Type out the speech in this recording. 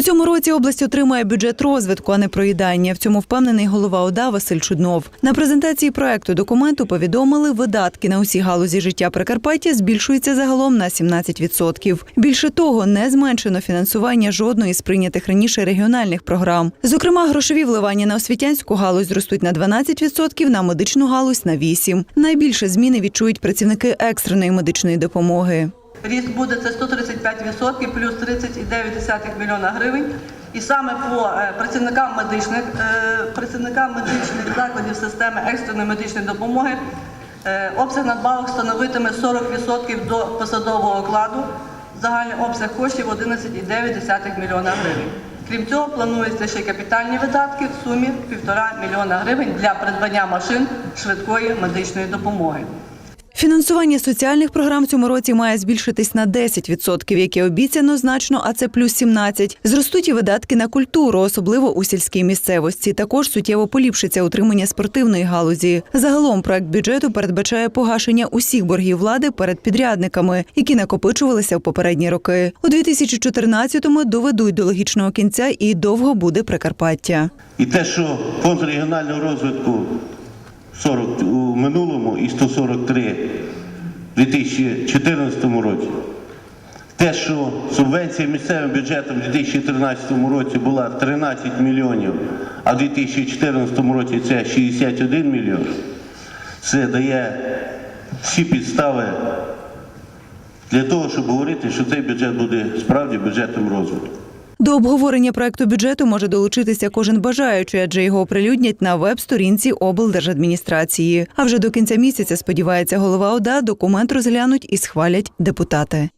У цьому році область отримає бюджет розвитку, а не проїдання. В цьому впевнений голова ОДА Василь Чуднов. На презентації проекту документу повідомили, видатки на усі галузі життя Прикарпаття збільшуються загалом на 17%. Більше того, не зменшено фінансування жодної з прийнятих раніше регіональних програм. Зокрема, грошові вливання на освітянську галузь зростуть на 12%, на медичну галузь на 8%. Найбільше зміни відчують працівники екстреної медичної допомоги. Ріст буде це 135% плюс 30,9 мільйона гривень. І саме по е, працівникам медичних, е, працівникам медичних закладів системи екстреної медичної допомоги е, обсяг надбавок становитиме 40% до посадового окладу. Загальний обсяг коштів 11,9 мільйона гривень. Крім цього, плануються ще капітальні видатки в сумі 1,5 мільйона гривень для придбання машин швидкої медичної допомоги. Фінансування соціальних програм цьому році має збільшитись на 10%, яке обіцяно значно, а це плюс 17%. Зростуть і видатки на культуру, особливо у сільській місцевості. Також суттєво поліпшиться утримання спортивної галузі. Загалом проект бюджету передбачає погашення усіх боргів влади перед підрядниками, які накопичувалися в попередні роки. У 2014-му доведуть до логічного кінця і довго буде Прикарпаття. І те, що фонд регіонального розвитку 40 у минулому і 143 в 2014 році. Те, що субвенція місцевим бюджетом у 2013 році була 13 мільйонів, а в 2014 році це 61 мільйон, це дає всі підстави для того, щоб говорити, що цей бюджет буде справді бюджетом розвитку. До обговорення проекту бюджету може долучитися кожен бажаючий, адже його оприлюднять на веб-сторінці облдержадміністрації. А вже до кінця місяця, сподівається голова ОДА, документ розглянуть і схвалять депутати.